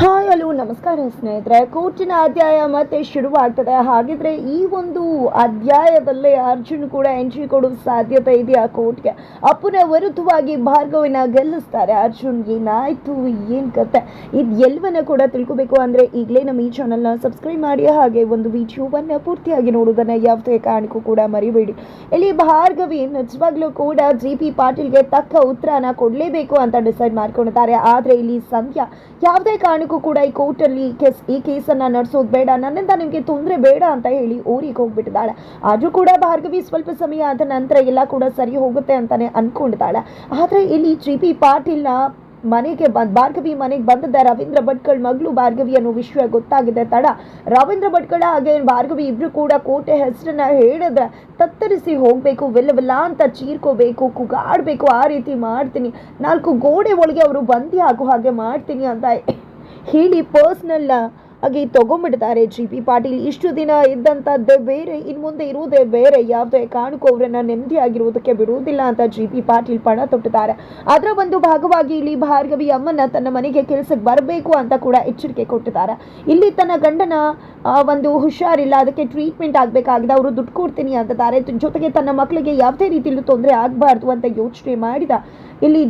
Hi, hello, ನಮಸ್ಕಾರ ಸ್ನೇಹಿತರೆ. ಕೋರ್ಟಿನ ಅಧ್ಯಾಯ ಮತ್ತೆ ಶುರುವಾಗ್ತದೆ. ಹಾಗಿದ್ರೆ ಈ ಒಂದು ಅಧ್ಯಾಯದಲ್ಲೇ ಅರ್ಜುನ್ ಕೂಡ ಎಂಟ್ರಿ ಕೊಡುವ ಸಾಧ್ಯತೆ ಇದೆಯಾ ಕೋರ್ಟ್ಗೆ? ಅಪ್ಪನ ವಿರುದ್ಧವಾಗಿ ಭಾರ್ಗವಿನ ಗೆಲ್ಲಿಸ್ತಾರೆ. ಅರ್ಜುನ್, ಏನಾಯ್ತು? ಏನ್ ಕತೆ? ಇದು ಎಲ್ವನ್ನ ಕೂಡ ತಿಳ್ಕೊಬೇಕು. ಅಂದ್ರೆ ಈಗಲೇ ನಮ್ಮ ಈ ಚಾನಲ್ನ ಸಬ್ಸ್ಕ್ರೈಬ್ ಮಾಡಿ, ಹಾಗೆ ಒಂದು ವಿಡಿಯೋವನ್ನ ಪೂರ್ತಿಯಾಗಿ ನೋಡೋದನ್ನ ಯಾವುದೇ ಕಾರಣಕ್ಕೂ ಕೂಡ ಮರಿಬೇಡಿ. ಇಲ್ಲಿ ಭಾರ್ಗವಿ ನಿಜವಾಗ್ಲೂ ಕೂಡ ಜಿ ಪಿ ಪಾಟೀಲ್ಗೆ ತಕ್ಕ ಉತ್ತರನ ಕೊಡಲೇಬೇಕು ಅಂತ ಡಿಸೈಡ್ ಮಾಡ್ಕೊಂಡಿದ್ದಾರೆ. ಆದ್ರೆ ಇಲ್ಲಿ ಸಂಧ್ಯಾ ಯಾವುದೇ ಕೂಡ ಈ ಕೋರ್ಟಲ್ಲಿ ಕೇಸ್, ಈ ಕೇಸನ್ನ ನಡೆಸೋದು ಬೇಡ, ನನ್ನಿಂದ ನಿಮಗೆ ತೊಂದರೆ ಬೇಡ ಅಂತ ಹೇಳಿ ಊರಿಗೆ ಹೋಗ್ಬಿಟ್ಟಿದ್ದಾಳೆ. ಆದ್ರೂ ಕೂಡ ಭಾರ್ಗವಿ ಸ್ವಲ್ಪ ಸಮಯ ಆದ ನಂತರ ಎಲ್ಲ ಕೂಡ ಸರಿ ಹೋಗುತ್ತೆ ಅಂತಾನೆ ಅನ್ಕೊಂಡಿದ್ದಾಳೆ. ಆದ್ರೆ ಇಲ್ಲಿ ಜಿ ಪಿ ಪಾಟೀಲ್ನ ಮನೆಗೆ ಬಂದ್, ಭಾರ್ಗವಿ ಮನೆಗೆ ಬಂದಿದ್ದ ರವೀಂದ್ರ ಭಟ್ಕಳ್ ಮಗಳು ಭಾರ್ಗವಿ ಅನ್ನೋ ವಿಷಯ ಗೊತ್ತಾಗಿದೆ ತಡ. ರವೀಂದ್ರ ಭಟ್ಕಳ ಹಾಗೆ ಭಾರ್ಗವಿ ಇಬ್ರು ಕೂಡ ಕೋಟೆ ಹೆಸರನ್ನ ಹೇಳಿದ್ರೆ ತತ್ತರಿಸಿ ಹೋಗ್ಬೇಕು, ವೆಲ್ಲವೆಲ್ಲ ವಿಲ್ಲ ಅಂತ ಚೀರ್ಕೋಬೇಕು, ಕುಗಾಡ್ಬೇಕು, ಆ ರೀತಿ ಮಾಡ್ತೀನಿ. ನಾಲ್ಕು ಗೋಡೆ ಒಳಗೆ ಅವರು ಬಂದಿ ಆಗೋ ಹಾಗೆ ಮಾಡ್ತೀನಿ ಅಂತ ಹೇಳಿ ಪರ್ಸ್ನಲ್ ಆಗಿ ತಗೊಂಡ್ಬಿಡ್ತಾರೆ ಜಿ ಪಿ ಪಾಟೀಲ್. ಇಷ್ಟು ದಿನ ಇದ್ದಂಥದ್ದೇ ಬೇರೆ ಇನ್ನು ಮುಂದೆ ಇರುವುದೇ ಬೇರೆ. ಯಾವುದೇ ಕಾರಣಕ್ಕೂ ನೆಮ್ಮದಿ ನೆಮ್ಮದಿಯಾಗಿರುವುದಕ್ಕೆ ಬಿಡುವುದಿಲ್ಲ ಅಂತ ಜಿ ಪಿ ಪಾಟೀಲ್ ಪಣ ತೊಟ್ಟಿದ್ದಾರೆ ಅದರ ಒಂದು ಭಾಗವಾಗಿ ಇಲ್ಲಿ ಭಾರ್ಗವಿ ಅಮ್ಮನ ತನ್ನ ಮನೆಗೆ ಕೆಲಸಕ್ಕೆ ಬರಬೇಕು ಅಂತ ಕೂಡ ಎಚ್ಚರಿಕೆ ಕೊಟ್ಟಿದ್ದಾರೆ. ಇಲ್ಲಿ ತನ್ನ ಗಂಡನ ಒಂದು ಹುಷಾರಿಲ್ಲ, ಅದಕ್ಕೆ ಟ್ರೀಟ್ಮೆಂಟ್ ಆಗಬೇಕಾಗಿದೆ, ಅವರು ದುಡ್ಡು ಕೊಡ್ತೀನಿ ಅಂತಿದ್ದಾರೆ ಜೊತೆಗೆ ತನ್ನ ಮಕ್ಕಳಿಗೆ ಯಾವುದೇ ರೀತಿಯಲ್ಲೂ ತೊಂದರೆ ಆಗಬಾರ್ದು ಅಂತ ಯೋಚನೆ ಮಾಡಿದ. ಇಲ್ಲಿ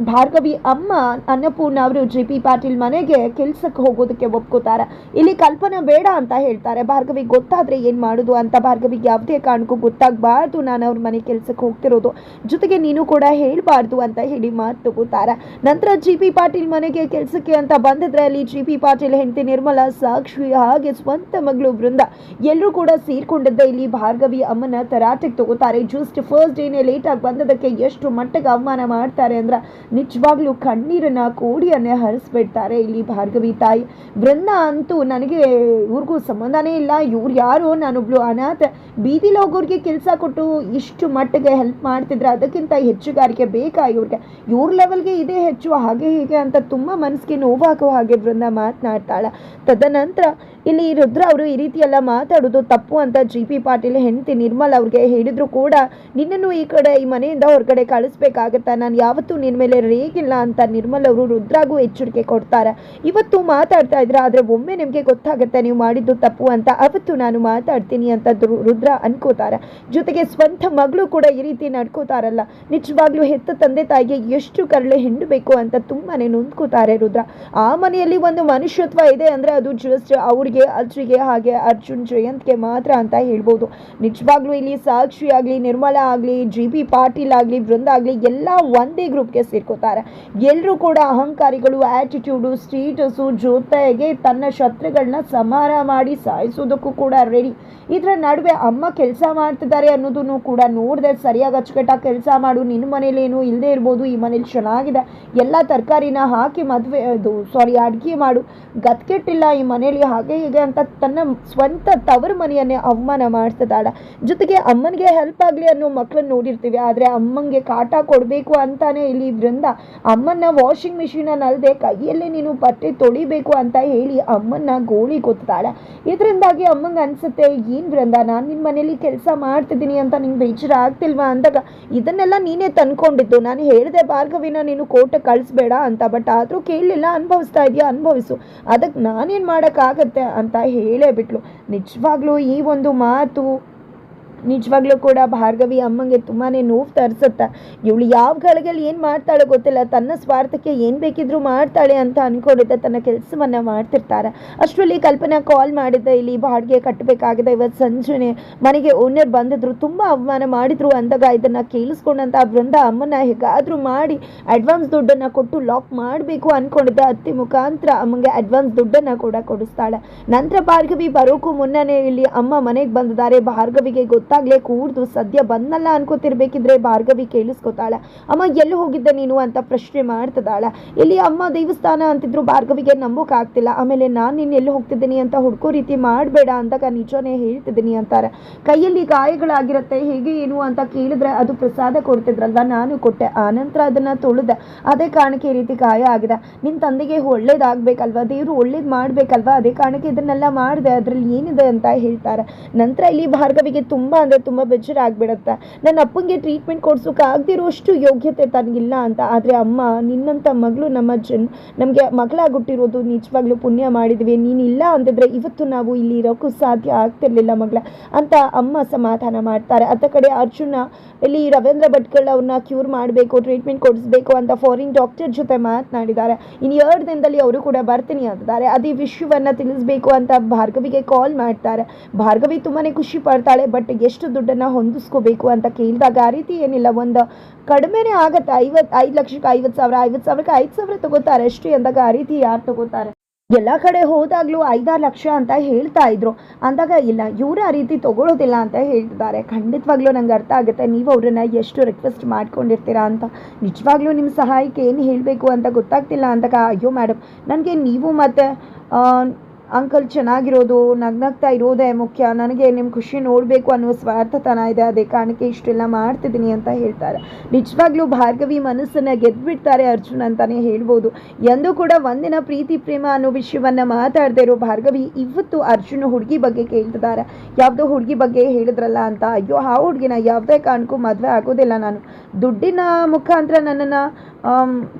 ಭಾರ್ಗವಿ ಅಮ್ಮ ಅನ್ನಪೂರ್ಣ ಅವರು ಜಿ ಪಿ ಪಾಟೀಲ್ ಮನೆಗೆ ಕೆಲ್ಸಕ್ಕೆ ಹೋಗೋದಕ್ಕೆ ಒಪ್ಕೋತಾರೆ. ಇಲ್ಲಿ ಕಲ್ಪನಾ ಬೇಡ ಅಂತ ಹೇಳ್ತಾರೆ. ಭಾರ್ಗವಿ ಗೊತ್ತಾದ್ರೆ ಏನು ಮಾಡೋದು ಅಂತ ಭಾರ್ಗವಿಗೆ ಯಾವುದೇ ಕಾರಣಕ್ಕೂ ಗೊತ್ತಾಗಬಾರ್ದು. ನಾನು ಅವ್ರ ಮನೆ ಕೆಲ್ಸಕ್ಕೆ ಹೋಗ್ತಿರೋದು. ಜೊತೆಗೆ ನೀನು ಕೂಡ ಹೇಳಬಾರ್ದು ಅಂತ ಹೇಳಿ ಮಾತು ತಗೋತಾರೆ. ನಂತರ ಜಿ ಪಿ ಪಾಟೀಲ್ ಮನೆಗೆ ಕೆಲಸಕ್ಕೆ ಅಂತ ಬಂದಿದ್ರೆ ಅಲ್ಲಿ ಜಿ ಪಿ ಪಾಟೀಲ್ ಹೆಂಡತಿ ನಿರ್ಮಲಾ ಸಾಕ್ಷಿ ಹಾಗೆ ಸ್ವಂತ ಮಗಳು ಬೃಂದ ಎಲ್ಲರೂ ಕೂಡ ಸೇರ್ಕೊಂಡಿದ್ದ. ಇಲ್ಲಿ ಭಾರ್ಗವಿ ಅಮ್ಮನ ತರಾಟೆಗೆ ತಗೋತಾರೆ. ಜಸ್ಟ್ ಫಸ್ಟ್ ಡೇನೆ ಲೇಟಾಗಿ ಬಂದದಕ್ಕೆ ಎಷ್ಟು ಮಟ್ಟಿಗೆ ಅವಮಾನ ಮಾಡ್ತಾರೆ ಅಂದ್ರೆ ನಿಜವಾಗ್ಲೂ ಕಣ್ಣೀರನ್ನ ಕೋಡಿಯನ್ನೇ ಹರಿಸ್ಬಿಡ್ತಾರೆ ಇಲ್ಲಿ ಭಾರ್ಗವಿ ತಾಯಿ. ಬೃಂದ ಅಂತೂ ನನಗೆ ಇವ್ರಿಗೂ ಸಂಬಂಧನೇ ಇಲ್ಲ. ಇವ್ರು ಯಾರು ನಾನೊಬ್ಳು ಅನಾಥ. ಬೀದಿಲಿ ಹೋಗೋರಿಗೆ ಕೆಲಸ ಕೊಟ್ಟು ಇಷ್ಟು ಮಟ್ಟಿಗೆ ಹೆಲ್ಪ್ ಮಾಡ್ತಿದ್ರೆ ಅದಕ್ಕಿಂತ ಹೆಚ್ಚುಗಾರಿಕೆ ಬೇಕಾ ಇವ್ರಿಗೆ? ಇವ್ರ ಲೆವೆಲ್ಗೆ ಇದೇ ಹೆಚ್ಚು. ಹಾಗೆ ಹೀಗೆ ಅಂತ ತುಂಬ ಮನಸ್ಸಿಗೆ ನೋವಾಗೋ ಹಾಗೆ ಬೃಂದ ಮಾತನಾಡ್ತಾಳೆ. ತದನಂತರ ಇಲ್ಲಿ ರುದ್ರ ಅವರು ಈ ರೀತಿ ಎಲ್ಲ ಮಾತಾಡೋದು ತಪ್ಪು ಅಂತ ಜಿ ಪಿ ಪಾಟೀಲ್ ಹೆಂಡತಿ ನಿರ್ಮಲ್ ಅವ್ರಿಗೆ ಹೇಳಿದ್ರು ಕೂಡ, ನಿನ್ನನ್ನು ಈ ಕಡೆ, ಈ ಮನೆಯಿಂದ ಹೊರಗಡೆ ಕಳಿಸ್ಬೇಕಾಗತ್ತಾ? ನಾನು ಯಾವತ್ತೂ ನಿನ್ನ ಮೇಲೆ ರೇಗಿಲ್ಲ ಅಂತ ನಿರ್ಮಲ್ ಅವರು ರುದ್ರಾಗೂ ಎಚ್ಚರಿಕೆ ಕೊಡ್ತಾರೆ. ಇವತ್ತು ಮಾತಾಡ್ತಾ ಇದ್ರೆ ಆದ್ರೆ ಒಮ್ಮೆ ನಿಮಗೆ ಗೊತ್ತಾಗುತ್ತೆ ನೀವು ಮಾಡಿದ್ದು ತಪ್ಪು ಅಂತ. ಅವತ್ತು ನಾನು ಮಾತಾಡ್ತೀನಿ ಅಂತ ದ್ರು- ರುದ್ರ ಅನ್ಕೋತಾರೆ. ಜೊತೆಗೆ ಸ್ವಂತ ಮಗಳು ಕೂಡ ಈ ರೀತಿ ನಡ್ಕೋತಾರಲ್ಲ. ನಿಜವಾಗ್ಲೂ ಹೆತ್ತ ತಂದೆ ತಾಯಿಗೆ ಎಷ್ಟು ಕರಳೆ ಹಿಂಡಬೇಕು ಅಂತ ತುಂಬಾನೇ ನೊಂದ್ಕೋತಾರೆ ರುದ್ರ. ಆ ಮನೆಯಲ್ಲಿ ಒಂದು ಮನುಷ್ಯತ್ವ ಇದೆ ಅಂದ್ರೆ ಅದು ಜಸ್ಟ್ ಅವ್ರಿಗೆ ಅಜ್ಜಿಗೆ ಹಾಗೆ ಅರ್ಜುನ್ ಜಯಂತ್ಗೆ ಮಾತ್ರ ಅಂತ ಹೇಳ್ಬೋದು. ನಿಜವಾಗ್ಲೂ ಇಲ್ಲಿ ಸಾಕ್ಷಿ ಆಗ್ಲಿ, ನಿರ್ಮಲಾ ಆಗ್ಲಿ, ಜಿ ಪಿ ಪಾಟೀಲ್ ಆಗ್ಲಿ, ವೃಂದ ಆಗ್ಲಿ ಎಲ್ಲ ಒಂದೇ ಗ್ರೂಪ್ಗೆ ಸೇರ್ಕೋತಾರೆ ಎಲ್ಲರೂ ಕೂಡ ಅಹಂಕಾರಿಗಳು ಆಟಿಟ್ಯೂಡು ಸ್ಟೇಟಸು ಜೊತೆಗೆ ತನ್ನ ಶತ್ರುಗಳನ್ನ ಸಮಾರ ಮಾಡಿ ಸಾಯಿಸೋದಕ್ಕೂ ಕೂಡ ರೆಡಿ ಇದರ ನಡುವೆ ಅಮ್ಮ ಕೆಲಸ ಮಾಡ್ತಿದ್ದಾರೆ ಅನ್ನೋದನ್ನು ಕೂಡ ನೋಡಿದೆ ಸರಿಯಾಗಿ ಅಚ್ಚುಕಟ್ಟಾಗಿ ಕೆಲಸ ಮಾಡು. ನಿನ್ನ ಮನೇಲಿ ಏನು ಇಲ್ಲದೆ ಇರ್ಬೋದು, ಈ ಮನೇಲಿ ಚೆನ್ನಾಗಿದೆ. ಎಲ್ಲ ತರಕಾರಿನ ಹಾಕಿ ಮದುವೆ, ಅದು ಸಾರಿ ಅಡುಗೆ ಮಾಡು. ಗತ್ಕೆಟ್ಟಿಲ್ಲ ಈ ಮನೇಲಿ, ಹಾಗೆ ಹೀಗೆ ಅಂತ ತನ್ನ ಸ್ವಂತ ತವರು ಮನೆಯನ್ನೇ ಅವಮಾನ ಮಾಡ್ತಿದ್ದಾಳೆ. ಜೊತೆಗೆ ಅಮ್ಮನಿಗೆ ಹೆಲ್ಪ್ ಆಗಲಿ ಅನ್ನೋ ಮಕ್ಕಳನ್ನ ನೋಡಿರ್ತೀವಿ, ಆದರೆ ಅಮ್ಮನಿಗೆ ಕಾಟ ಕೊಡಬೇಕು ಅಂತಾನೆ ಇಲ್ಲಿ ಬೃಂದ ಅಮ್ಮನ್ನ ವಾಷಿಂಗ್ ಮಿಷಿನಲ್ಲಿ ಅಲ್ಲದೆ ಕೈಯಲ್ಲೇ ನೀನು ಬಟ್ಟೆ ತೊಳಿಬೇಕು ಅಂತ ಹೇಳಿ ಅಮ್ಮನ್ನ ಗೋಳಿ ಕೊತ್ತಾಳ ಇದರಿಂದಾಗಿ ಅಮ್ಮಂಗೆ ಅನ್ಸುತ್ತೆ, ಏನು ಬೃಂದ ನಾನು ನಿಮ್ಮ ಮನೇಲಿ ಕೆಲಸ ಮಾಡ್ತಿದ್ದೀನಿ ಅಂತ ನಿಂಗೆ ಬೇಜಾರ ಆಗ್ತಿಲ್ವಾ ಅಂದಾಗ, ಇದನ್ನೆಲ್ಲ ನೀನೇ ತಂದ್ಕೊಂಡಿದ್ದು. ನಾನು ಹೇಳಿದೆ ಭಾರ್ಗವಿನ ನೀನು ಕೋಟ ಕಳಿಸ್ಬೇಡ ಅಂತ, ಬಟ್ ಆದರೂ ಕೇಳಲಿಲ್ಲ ಅನುಭವಿಸ್ತಾ ಇದೆಯಾ? ಅನುಭವಿಸು. ಅದಕ್ಕೆ ನಾನೇನು ಮಾಡೋಕ್ಕಾಗತ್ತೆ? ಅಂತ ಹೇಳೇ ಬಿಟ್ಲು. ನಿಜವಾಗ್ಲೂ ಈ ಒಂದು ಮಾತು ನಿಜವಾಗ್ಲೂ ಕೂಡ ಭಾರ್ಗವಿ ಅಮ್ಮಂಗೆ ತುಂಬಾ ನೋವು ತರಿಸುತ್ತೆ, ಇವಳು ಯಾವ ಗಳಿಗೆಲ್ಲಿ ಏನು ಮಾಡ್ತಾಳೆ ಗೊತ್ತಿಲ್ಲ, ತನ್ನ ಸ್ವಾರ್ಥಕ್ಕೆ ಏನು ಬೇಕಿದ್ರೂ ಮಾಡ್ತಾಳೆ ಅಂತ ಅಂದ್ಕೊಂಡಿದ್ದೆ ತನ್ನ ಕೆಲಸವನ್ನ ಮಾಡ್ತಿರ್ತಾರೆ ಅಷ್ಟರಲ್ಲಿ ಕಲ್ಪನಾ ಕಾಲ್ ಮಾಡಿದ್ದೆ, ಇಲ್ಲಿ ಬಾಡಿಗೆ ಕಟ್ಟಬೇಕಾಗಿದೆ, ಇವತ್ತು ಸಂಜೆನೆ ಮನೆಗೆ ಓನರ್ ಬಂದಿದ್ರು, ತುಂಬ ಅವಮಾನ ಮಾಡಿದ್ರು ಅಂದಾಗ ಇದನ್ನು ಕೇಳಿಸ್ಕೊಂಡಂತ ವೃಂದ ಅಮ್ಮನ ಹೇಗಾದರೂ ಮಾಡಿ ಅಡ್ವಾನ್ಸ್ ದುಡ್ಡನ್ನ ಕೊಟ್ಟು ಲಾಕ್ ಮಾಡಬೇಕು ಅನ್ಕೊಂಡಿದ್ದ ಅತ್ತಿ ಮುಖಾಂತರ ಅಮ್ಮಂಗೆ ಅಡ್ವಾನ್ಸ್ ದುಡ್ಡನ್ನ ಕೂಡ ಕೊಡಿಸ್ತಾಳೆ. ನಂತರ ಭಾರ್ಗವಿ ಬರೋಕ್ಕೂ ಮುನ್ನನೇ ಇಲ್ಲಿ ಅಮ್ಮ ಮನೆಗೆ ಬಂದಿದ್ದಾರೆ. ಭಾರ್ಗವಿಗೆ ಗೊತ್ತಾಗ್ಲೇ ಕೂಡ್ದು ಸದ್ಯ ಬಂದಲ್ಲ ಅನ್ಕೋತಿರ್ಬೇಕಿದ್ರೆ ಭಾರ್ಗವಿ ಕೇಳಿಸ್ಕೊತಾಳ. ಅಮ್ಮ, ಎಲ್ಲಿ ಹೋಗಿದ್ದೆ ನೀನು? ಅಂತ ಪ್ರಶ್ನೆ ಮಾಡ್ತದಾಳೆ. ಇಲ್ಲಿ ಅಮ್ಮ ದೇವಸ್ಥಾನ? ಅಂತಿದ್ರು ಭಾರ್ಗವಿಗೆ ನಂಬೋಕ್ ಆಗ್ತಿಲ್ಲ ಆಮೇಲೆ ನಾನು ನೀನು ಎಲ್ಲಿ ಹೋಗ್ತಿದ್ದೀನಿ ಅಂತ ಹುಡ್ಕೋ ರೀತಿ ಮಾಡಬೇಡ ಅಂದಾಗ ನಿಜನೇ ಹೇಳ್ತಿದ್ದೀನಿ ಅಂತಾರೆ. ಕೈಯಲ್ಲಿ ಗಾಯಗಳಾಗಿರುತ್ತೆ, ಹೇಗೆ ಏನು? ಅಂತ ಕೇಳಿದ್ರೆ, ಅದು ಪ್ರಸಾದ ಕೊಡ್ತಿದ್ರಲ್ವ? ನಾನು ಕೊಟ್ಟೆ. ಆನಂತರ ಅದನ್ನ ತೊಳೆದೆ. ಅದೇ ಕಾರಣಕ್ಕೆ ಈ ರೀತಿ ಗಾಯ ಆಗಿದೆ. ನಿನ್ನ ತಂದೆಗೆ ಒಳ್ಳೇದಾಗ್ಬೇಕಲ್ವಾ? ದೇವರು ಒಳ್ಳೇದು ಮಾಡ್ಬೇಕಲ್ವಾ? ಅದೇ ಕಾರಣಕ್ಕೆ ಇದನ್ನೆಲ್ಲ ಮಾಡಿದೆ. ಅದರಲ್ಲಿ ಏನಿದೆ? ಅಂತ ಹೇಳ್ತಾರೆ. ನಂತರ ಇಲ್ಲಿ ಭಾರ್ಗವಿಗೆ ತುಂಬ ಅಂದರೆ ತುಂಬ ಬೇಜಾರಾಗ್ಬಿಡುತ್ತೆ. ನನ್ನ ಅಪ್ಪಂಗೆ ಟ್ರೀಟ್ಮೆಂಟ್ ಕೊಡ್ಸೋಕೆ ಆಗದಿರೋಷ್ಟು ಯೋಗ್ಯತೆ ತನಗಿಲ್ಲ ಅಂತ. ಆದರೆ ಅಮ್ಮ ನಿನ್ನಂಥ ಮಗಳು ನಮ್ಮ ಜನ್, ನಮಗೆ ಮಗಳಾಗುಟ್ಟಿರೋದು ನಿಜವಾಗ್ಲೂ ಪುಣ್ಯ ಮಾಡಿದ್ವಿ. ನೀನಿಲ್ಲ ಅಂದಿದ್ರೆ ಇವತ್ತು ನಾವು ಇಲ್ಲಿ ಇರೋಕ್ಕೂ ಸಾಧ್ಯ ಆಗ್ತಿರ್ಲಿಲ್ಲ ಮಗಳ ಅಂತ ಅಮ್ಮ ಸಮಾಧಾನ ಮಾಡ್ತಾರೆ. ಅತ್ತ ಕಡೆ ಅರ್ಜುನ, ಇಲ್ಲಿ ರವೀಂದ್ರ ಭಟ್ಕಳ್ ಅವ್ರನ್ನ ಕ್ಯೂರ್ ಮಾಡಬೇಕು ಟ್ರೀಟ್ಮೆಂಟ್ ಕೊಡಿಸ್ಬೇಕು ಅಂತ ಫಾರಿನ್ ಡಾಕ್ಟರ್ ಜೊತೆ ಮಾತನಾಡಿದ್ದಾರೆ. ಇನ್ನು ಎರಡು ದಿನದಲ್ಲಿ ಅವರು ಕೂಡ ಬರ್ತೀನಿ ಅಂತಿದ್ದಾರೆ. ಅದೇ ವಿಷಯವನ್ನು ತಿಳಿಸ್ಬೇಕು ಅಂತ ಭಾರ್ಗವಿಗೆ ಕಾಲ್ ಮಾಡ್ತಾರೆ. ಭಾರ್ಗವಿ ತುಂಬಾ ಖುಷಿ ಪಡ್ತಾಳೆ ಬಟ್ ಎಷ್ಟು ದುಡ್ಡನ್ನು ಹೊಂದಿಸ್ಕೋಬೇಕು ಅಂತ ಕೇಳಿದಾಗ ಆ ರೀತಿ ಏನಿಲ್ಲ, ಒಂದು ಕಡಿಮೆನೇ ಆಗುತ್ತೆ. ಐವತ್ತು ಐದು ಲಕ್ಷಕ್ಕೆ ಐವತ್ತು ಸಾವಿರ, ಐವತ್ತು ಸಾವಿರಕ್ಕೆ ಐದು ಸಾವಿರ ತಗೋತಾರೆ ಅಷ್ಟೇ ಅಂದಾಗ ಆ ರೀತಿ ಯಾರು ತಗೋತಾರೆ? ಎಲ್ಲ ಕಡೆ ಹೋದಾಗಲೂ ಐದಾರು ಲಕ್ಷ ಅಂತ ಹೇಳ್ತಾ ಇದ್ರು. ಅಂದಾಗ ಇಲ್ಲ, ಇವರು ಆ ರೀತಿ ತಗೊಳ್ಳೋದಿಲ್ಲ ಅಂತ ಹೇಳ್ತಿದ್ದಾರೆ. ಖಂಡಿತವಾಗ್ಲೂ ನಂಗೆ ಅರ್ಥ ಆಗುತ್ತೆ. ನೀವು ಅವ್ರನ್ನ ಎಷ್ಟು ರಿಕ್ವೆಸ್ಟ್ ಮಾಡ್ಕೊಂಡಿರ್ತೀರಾ ಅಂತ. ನಿಜವಾಗ್ಲೂ ನಿಮ್ಮ ಸಹಾಯಕ್ಕೆ ಏನು ಹೇಳಬೇಕು ಅಂತ ಗೊತ್ತಾಗ್ತಿಲ್ಲ ಅಂದಾಗ, ಅಯ್ಯೋ ಮೇಡಮ್ ನನಗೆ ನೀವು ಮತ್ತು ಅಂಕಲ್ ಚೆನ್ನಾಗಿರೋದು, ನಗ್ನಗ್ತಾ ಇರೋದೇ ಮುಖ್ಯ. ನನಗೆ ನಿಮ್ಮ ಖುಷಿ ನೋಡಬೇಕು ಅನ್ನೋ ಸ್ವಾರ್ಥತನ ಇದೆ. ಅದೇ ಕಾರಣಕ್ಕೆ ಇಷ್ಟೆಲ್ಲ ಮಾಡ್ತಿದ್ದೀನಿ ಅಂತ ಹೇಳ್ತಾರೆ. ನಿಜವಾಗ್ಲೂ ಭಾರ್ಗವಿ ಮನಸ್ಸನ್ನು ಗೆದ್ದುಬಿಡ್ತಾರೆ ಅರ್ಜುನ್ ಅಂತಲೇ ಹೇಳ್ಬೋದು. ಎಂದೂ ಕೂಡ ಒಂದಿನ ಪ್ರೀತಿ, ಪ್ರೇಮ ಅನ್ನೋ ವಿಷಯವನ್ನು ಮಾತಾಡದೇ ಇರೋ ಭಾರ್ಗವಿ ಇವತ್ತು ಅರ್ಜುನ್ ಹುಡುಗಿ ಬಗ್ಗೆ ಕೇಳ್ತಿದ್ದಾರೆ. ಯಾವುದೋ ಹುಡುಗಿ ಬಗ್ಗೆ ಹೇಳಿದ್ರಲ್ಲ ಅಂತ. ಅಯ್ಯೋ, ಆ ಹುಡುಗಿನ ಯಾವುದೇ ಕಾರಣಕ್ಕೂ ಮದುವೆ ಆಗೋದಿಲ್ಲ ನಾನು. ದುಡ್ಡಿನ ಮುಖಾಂತರ ನನ್ನನ್ನು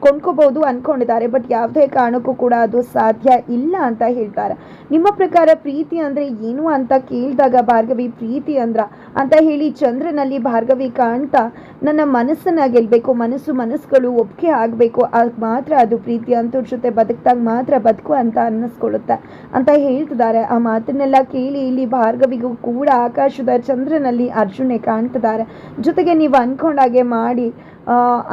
ಕೊಂಡ್ಕೋಬೋದು ಅಂದ್ಕೊಂಡಿದ್ದಾರೆ ಬಟ್ ಯಾವುದೇ ಕಾರಣಕ್ಕೂ ಕೂಡ ಅದು ಸಾಧ್ಯ ಇಲ್ಲ ಅಂತ ಹೇಳ್ತಾರೆ. ನಿಮ್ಮ ಪ್ರಕಾರ ಪ್ರೀತಿ ಅಂದರೆ ಏನು ಅಂತ ಕೇಳಿದಾಗ ಭಾರ್ಗವಿ, ಪ್ರೀತಿ ಅಂದ್ರ ಅಂತ ಹೇಳಿ ಚಂದ್ರನಲ್ಲಿ ಭಾರ್ಗವಿ ಕಾಣ್ತಾ ನನ್ನ ಮನಸ್ಸನ್ನು ಗೆಲ್ಲಬೇಕು ಮನಸ್ಸು ಮನಸ್ಸುಗಳು ಒಪ್ಪಿಗೆ ಆಗಬೇಕು ಆಗ ಮಾತ್ರ ಅದು ಪ್ರೀತಿ ಅಂತವ್ರ ಜೊತೆ ಬದುಕ್ದಾಗ ಮಾತ್ರ ಬದುಕು ಅಂತ ಅನ್ನಿಸ್ಕೊಳ್ಳುತ್ತೆ ಅಂತ ಹೇಳ್ತಿದ್ದಾರೆ. ಆ ಮಾತನ್ನೆಲ್ಲ ಕೇಳಿ ಇಲ್ಲಿ ಭಾರ್ಗವಿಗೂ ಕೂಡ ಆಕಾಶದ ಚಂದ್ರನಲ್ಲಿ ಅರ್ಜುನೆ ಕಾಣ್ತಿದ್ದಾರೆ. ಜೊತೆಗೆ ನೀವು ಅನ್ಕೊಂಡಾಗೆ ಮಾಡಿ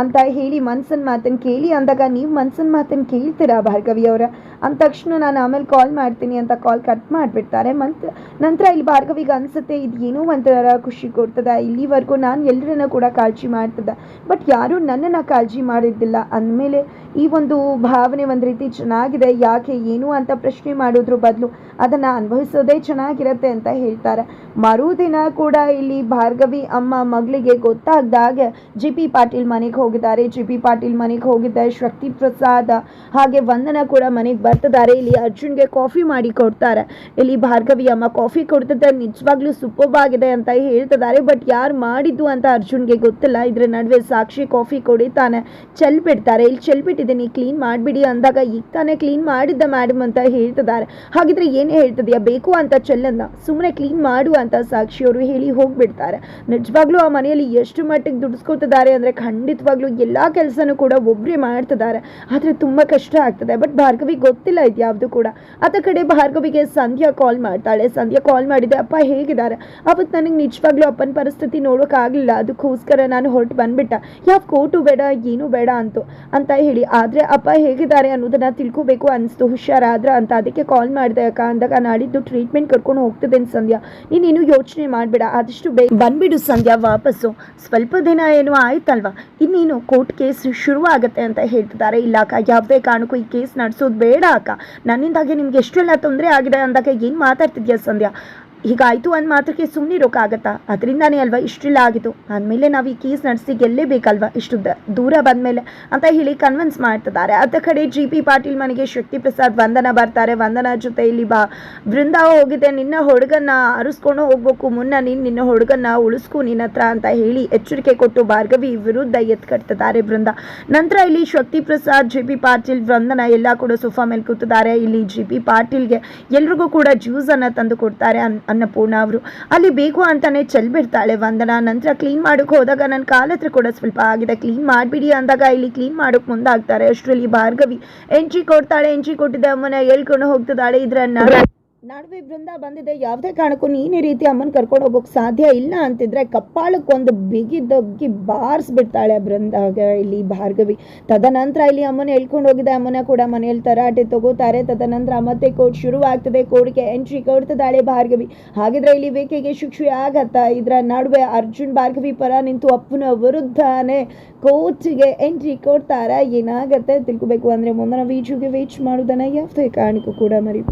ಅಂತ ಹೇಳಿ ಮನ್ಸನ್ ಮಾತನ್ನು ಕೇಳಿ, ಅಂದಾಗ ನೀವು ಮನ್ಸನ್ ಮಾತನ್ನು ಕೇಳ್ತೀರಾ ಭಾರ್ಗವಿ ಅವರ? ಅಂದ ತಕ್ಷಣ ನಾನು ಆಮೇಲೆ ಕಾಲ್ ಮಾಡ್ತೀನಿ ಅಂತ ಕಾಲ್ ಕಟ್ ಮಾಡಿಬಿಡ್ತಾರೆ. ಮಂತ್, ನಂತರ ಇಲ್ಲಿ ಭಾರ್ಗವಿಗೆ ಅನಿಸುತ್ತೆ, ಇದು ಏನೋ ಒಂಥರ ಖುಷಿ ಕೊಡ್ತದೆ, ಇಲ್ಲಿವರೆಗೂ ನಾನು ಎಲ್ಲರನ್ನ ಕೂಡ ಕಾಳಜಿ ಮಾಡ್ತದೆ. ಬಟ್ ಯಾರೂ ನನ್ನನ್ನು ಕಾಳಜಿ ಮಾಡಿದ್ದಿಲ್ಲ. ಅಂದಮೇಲೆ ಈ ಒಂದು ಭಾವನೆ ಒಂದು ರೀತಿ ಚೆನ್ನಾಗಿದೆ. ಯಾಕೆ, ಏನು ಅಂತ ಪ್ರಶ್ನೆ ಮಾಡೋದ್ರ ಬದಲು ಅದನ್ನು ಅನುಭವಿಸೋದೇ ಚೆನ್ನಾಗಿರುತ್ತೆ ಅಂತ ಹೇಳ್ತಾರೆ. ಮರುದಿನ ಕೂಡ ಇಲ್ಲಿ ಭಾರ್ಗವಿ ಅಮ್ಮ ಮಗಳಿಗೆ ಗೊತ್ತಾಗ್ದಾಗ ಜಿ ಪಿ ಪಾಟೀಲ್ ಮನೆಗೆ ಹೋಗಿದ್ದಾರೆ. ಜಿ ಪಿ ಪಾಟೀಲ್ ಮನೆಗೆ ಹೋಗಿದ್ದಾರೆ. ಶಕ್ತಿ ಪ್ರಸಾದ್ ಹಾಗೆ ವಂದನ ಕೂಡ ಮನೆಗೆ ಬರ್ತಿದ್ದಾರೆ. ಇಲ್ಲಿ ಅರ್ಜುನ್ಗೆ ಕಾಫಿ ಮಾಡಿ ಕೊಡ್ತಾರೆ. ಇಲ್ಲಿ ಭಾರ್ಗವಿ ಅಮ್ಮ ಕಾಫಿ ಕೊಡ್ತಿದ್ದಾರೆ. ನಿಜವಾಗ್ಲೂ ಸೂಪರ್ಬ್ ಆಗಿದೆ ಅಂತ ಹೇಳ್ತಿದ್ದಾರೆ. ಬಟ್ ಯಾರು ಮಾಡಿದ್ದು ಅಂತ ಅರ್ಜುನ್ಗೆ ಗೊತ್ತಿಲ್ಲ. ಇದ್ರ ನಡುವೆ ಸಾಕ್ಷಿ ಕಾಫಿ ಕೊಡಿತಾನೆ ಚೆಲ್ ಬಿಡ್ತಾರೆ ಇಲ್ಲಿ ಚೆಲ್ ಬಿಟ್ಟಿದ್ದೀನಿ ಕ್ಲೀನ್ ಮಾಡಿಬಿಡಿ ಅಂದಾಗ ಈಗ ತಾನೇ ಕ್ಲೀನ್ ಮಾಡಿದ್ದ ಮೇಡಮ್ ಅಂತ ಹೇಳ್ತಿದ್ದಾರೆ. ಹಾಗಿದ್ರೆ ಏನು ಹೇಳ್ತಿದ್ಯಾ? ಬೇಕು ಅಂತ ಚೆಲ್ಲನ್ನ ಸುಮ್ಮನೆ ಕ್ಲೀನ್ ಮಾಡು ಅಂತ ಸಾಕ್ಷಿಯವರು ಹೇಳಿ ಹೋಗ್ಬಿಡ್ತಾರೆ. ನಿಜವಾಗ್ಲೂ ಆ ಮನೆಯಲ್ಲಿ ಎಷ್ಟು ಮಟ್ಟಿಗೆ ದುಡಿಸ್ಕೊತಿದ್ದಾರೆ ಅಂದರೆ ಖಂಡಿತವಾಗ್ಲೂ ಎಲ್ಲ ಕೆಲಸನೂ ಕೂಡ ಒಬ್ಬರೇ ಮಾಡ್ತಿದ್ದಾರೆ. ಆದರೆ ತುಂಬ ಕಷ್ಟ ಆಗ್ತದೆ. ಬಟ್ ಭಾರ್ಗವಿ ಗೊತ್ತಿಲ್ಲ ಇದು ಯಾವುದು ಕೂಡ. ಆತ ಕಡೆ ಭಾರ್ಗವಿಗೆ ಸಂಧ್ಯಾ ಕಾಲ್ ಮಾಡ್ತಾಳೆ. ಸಂಧ್ಯಾ ಕಾಲ್ ಮಾಡಿದೆ, ಅಪ್ಪ ಹೇಗಿದ್ದಾರೆ? ಅವತ್ತು ನನಗೆ ನಿಜವಾಗ್ಲೂ ಅಪ್ಪನ ಪರಿಸ್ಥಿತಿ ನೋಡೋಕ್ಕಾಗಲಿಲ್ಲ ಅದಕ್ಕೋಸ್ಕರ ನಾನು ಹೊರಟು ಬಂದ್ಬಿಟ್ಟ. ಯಾವ ಕೋಟು ಬೇಡ, ಏನೂ ಬೇಡ ಅಂತು. ಅಂತ ಹೇಳಿ, ಆದರೆ ಅಪ್ಪ ಹೇಗಿದ್ದಾರೆ ಅನ್ನೋದನ್ನು ತಿಳ್ಕೊಬೇಕು ಅನಿಸ್ತು. ಹುಷಾರಾದ್ರೆ ಅಂತ. ಅದಕ್ಕೆ ಕಾಲ್ ಮಾಡಿದೆ ಅಕ್ಕ. ಅಂದಾಗ ನಾಡಿದ್ದು ಟ್ರೀಟ್ಮೆಂಟ್ ಕರ್ಕೊಂಡು ಹೋಗ್ತಿದ್ದೇನೆ ಸಂಧ್ಯಾ. ನೀನೇನು ಯೋಚನೆ ಮಾಡಬೇಡ. ಆದಷ್ಟು ಬೇಗ ಬಂದ್ಬಿಡು ಸಂಧ್ಯಾ ವಾಪಸ್ಸು. ಸ್ವಲ್ಪ ದಿನ ಏನೋ ಆಯ್ತಲ್ವಾ? ಇನ್ನೇನು ಕೋರ್ಟ್ ಕೇಸ್ ಶುರುವಾಗುತ್ತೆ ಅಂತ ಹೇಳ್ತಿದ್ದಾರೆ. ಇಲ್ಲ ಅಕ್ಕ ಯಾವುದೇ ಕಾರಣಕ್ಕೂ ಈ ಕೇಸ್ ನಡೆಸೋದು ಬೇಡ ಅಕ್ಕ. ನನ್ನಿಂದಾಗಿ ನಿಮ್ಗೆ ಎಷ್ಟೆಲ್ಲ ತೊಂದರೆ ಆಗಿದೆ ಅಂದಾಗ ಏನು ಮಾತಾಡ್ತಿದ್ಯಾ ಸಂಧ್ಯಾ? ಹೀಗಾಯ್ತು ಅಂದ ಮಾತ್ರಕ್ಕೆ ಸುಮ್ಮನೆ ಇರೋಕ್ಕಾಗತ್ತಾ ಅದರಿಂದಾನೇ ಅಲ್ವಾ ಇಷ್ಟೆಲ್ಲ ಆಗಿತ್ತು ಅಂದಮೇಲೆ ನಾವು ಈ ಕೇಸ್ ನಡೆಸಿ ಗೆಲ್ಲೇಬೇಕಲ್ವಾ? ಇಷ್ಟು ದೂರ ಬಂದಮೇಲೆ ಅಂತ ಹೇಳಿ ಕನ್ವಿನ್ಸ್ ಮಾಡ್ತಿದ್ದಾರೆ. ಅದ ಕಡೆ ಜಿ ಪಿ ಪಾಟೀಲ್ ಮನೆಗೆ ಶಕ್ತಿ ಪ್ರಸಾದ್ ವಂದನ ಬರ್ತಾರೆ. ವಂದನ ಜೊತೆ ಇಲ್ಲಿ ಬಾ ಬೃಂದ ಹೋಗಿದೆ, ನಿನ್ನ ಹುಡುಗನ್ನ ಅರಸ್ಕೊಂಡು ಹೋಗ್ಬೇಕು. ಮುನ್ನ ನೀನು ನಿನ್ನ ಹುಡುಗನ್ನ ಉಳಿಸ್ಕೊ ನಿನ್ನ ಹತ್ರ ಅಂತ ಹೇಳಿ ಎಚ್ಚರಿಕೆ ಕೊಟ್ಟು ಭಾರ್ಗವಿ ವಿರುದ್ಧ ಎತ್ಕಟ್ತಿದ್ದಾರೆ ಬೃಂದ ನಂತರ ಇಲ್ಲಿ ಶಕ್ತಿ ಪ್ರಸಾದ್ ಜಿ ಪಿ ಪಾಟೀಲ್ ವಂದನ ಎಲ್ಲ ಕೂಡ ಸೋಫಾ ಮೇಲೆ ಕೂತಿದ್ದಾರೆ. ಇಲ್ಲಿ ಜಿ ಪಿ ಪಾಟೀಲ್ಗೆ ಎಲ್ರಿಗೂ ಕೂಡ ಜ್ಯೂಸ್ ಅನ್ನ ತಂದು ಕೊಡ್ತಾರೆ ಅನ್ನಪೂರ್ಣ ಅವರು. ಅಲ್ಲಿ ಬೇಕು ಅಂತಾನೆ ಚೆಲ್ಬಿಡ್ತಾಳೆ ವಂದನ. ನಂತರ ಕ್ಲೀನ್ ಮಾಡೋಕೆ ಹೋದಾಗ ನನ್ನ ಕಾಲ ಹತ್ರ ಕೂಡ ಸ್ವಲ್ಪ ಆಗಿದೆ. ಕ್ಲೀನ್ ಮಾಡಿಬಿಡಿ ಅಂದಾಗ ಇಲ್ಲಿ ಕ್ಲೀನ್ ಮಾಡೋಕೆ ಮುಂದಾಗ್ತಾರೆ. ಅಷ್ಟರಲ್ಲಿ ಭಾರ್ಗವಿ ಎಂಟ್ರಿ ಕೊಡ್ತಾಳೆ. ಎಂಟ್ರಿ ಕೊಟ್ಟಿದ್ದ ಅಮ್ಮನ ಹೇಳ್ಕೊಂಡು ಹೋಗ್ತಿದ್ದಾಳೆ. ಇದ್ರನ್ನ ನಡುವೆ ಬೃಂದ ಬಂದಿದೆ. ಯಾವುದೇ ಕಾರಣಕ್ಕೂ ನೀನು ಈ ರೀತಿ ಅಮ್ಮನ ಕರ್ಕೊಂಡು ಹೋಗೋಕೆ ಸಾಧ್ಯ ಇಲ್ಲ ಅಂತಿದ್ರೆ ಕಪ್ಪಾಳಕ್ಕೊಂದು ಬಿಗಿದೊಗ್ಗಿ ಬಾರಿಸ್ಬಿಡ್ತಾಳೆ ಬೃಂದಾಗ ಇಲ್ಲಿ ಭಾರ್ಗವಿ. ತದನಂತರ ಇಲ್ಲಿ ಅಮ್ಮನ ಹೇಳ್ಕೊಂಡು ಹೋಗಿದೆ. ಅಮ್ಮನ ಕೂಡ ಮನೆಯಲ್ಲಿ ತರಾಟೆ ತಗೋತಾರೆ. ತದನಂತರ ಮತ್ತೆ ಕೋರ್ಟ್ ಶುರುವಾಗ್ತದೆ. ಕೋರ್ಟ್ಗೆ ಎಂಟ್ರಿ ಕೊಡ್ತದಾಳೆ ಭಾರ್ಗವಿ. ಹಾಗಿದ್ರೆ ಇಲ್ಲಿ ವೇಕೆಗೆ ಶಿಕ್ಷೆ ಆಗತ್ತಾ? ಇದರ ನಡುವೆ ಅರ್ಜುನ್ ಭಾರ್ಗವಿ ಪರ ನಿಂತು ಅಪ್ಪನ ವಿರುದ್ಧನೇ ಕೋರ್ಟ್ಗೆ ಎಂಟ್ರಿ ಕೊಡ್ತಾರ? ಏನಾಗತ್ತೆ ತಿಳ್ಕೊಬೇಕು. ಅಂದ್ರೆ ಮುಂದಿನ ವೀಡಿಯೋಗೆ ವೀಚ್ ಮಾಡೋದನ್ನ ಯಾವುದೇ ಕಾರಣಕ್ಕೂ ಕೂಡ ಮರಿಬೇಕು